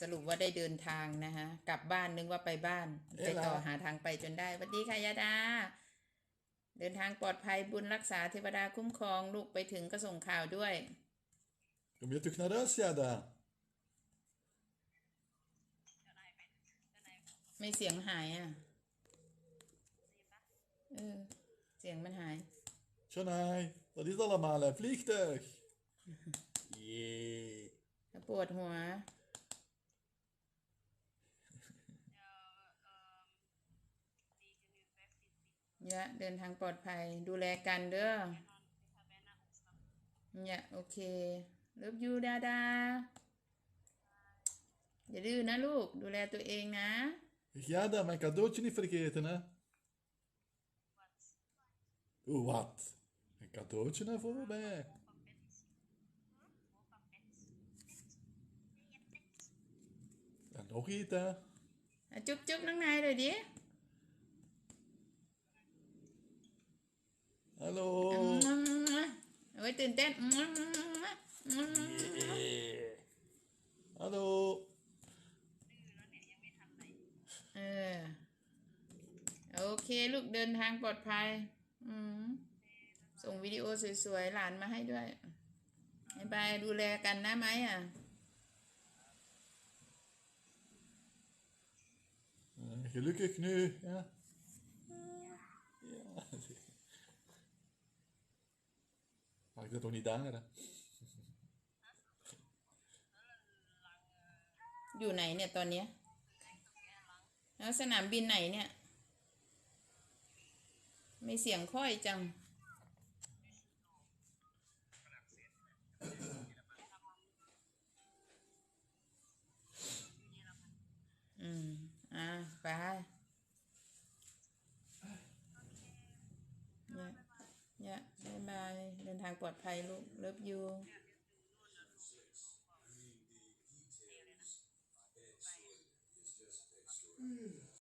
สรุปว่าได้เดินทางนะคะกลับบ้านนึกว่าไปบ้านเอ๊ะไปต่อแล้วหาทางไปจนได้สวัสดีค่ะยาดา เดินทางปลอดภัยบุญรักษาเทวดาคุ้มครองลูกไปถึงก็ส่งข่าวด้วย Kom je terug naar huis, Jada? ไม่เสียงหายอะเออเสียงมันหาย Janai, dat is allemaal een vliegtuig. Jee. ปวดหัว ยะเดินทางปลอดภัยดูแลกันเด้อเนี่ยโอเคเลิฟยูดาดาอย่าดื้อนะลูกดูแลตัวเองนะ Jada, mijn cadeautje niet vergeten, hè? Oeh, wat? Een cadeautje naar voorbij. En nog iets, hè? อะจุ๊บจุ๊บน้องนายเลยดิ Hallo. โอ้ยตื่นเต้น Jee. Hallo. เออ โอเค ลูกเดินทางปลอดภัย อืม ส่งวิดีโอสวยๆ หลานมาให้ด้วยบายบายดูแลกันนะไหมอะ Eh, Gelukkig nu, ja? Ja. Mag ik dat toch niet daar, hè? อยู่ไหนเนี่ยตอนเนี้ยแล้วสนามบินไหนเนี่ย ไม่เสียงค่อยจัง อืม อ่าไปเนี่ยเนี่ยบายบาย เดินทาง ปลอดภัยลูกเลิฟยู y